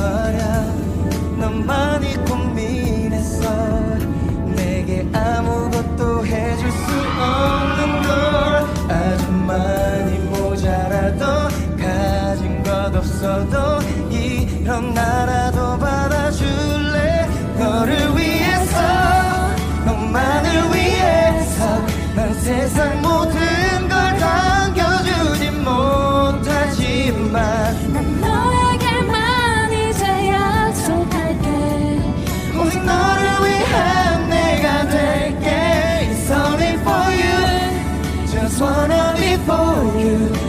말야 넌 많이 고민했어. 내게 아무것도 해줄 수 없는 걸. 아주 많이 모자라도 가진 것 없어도 이런 나라도 wanna be for you.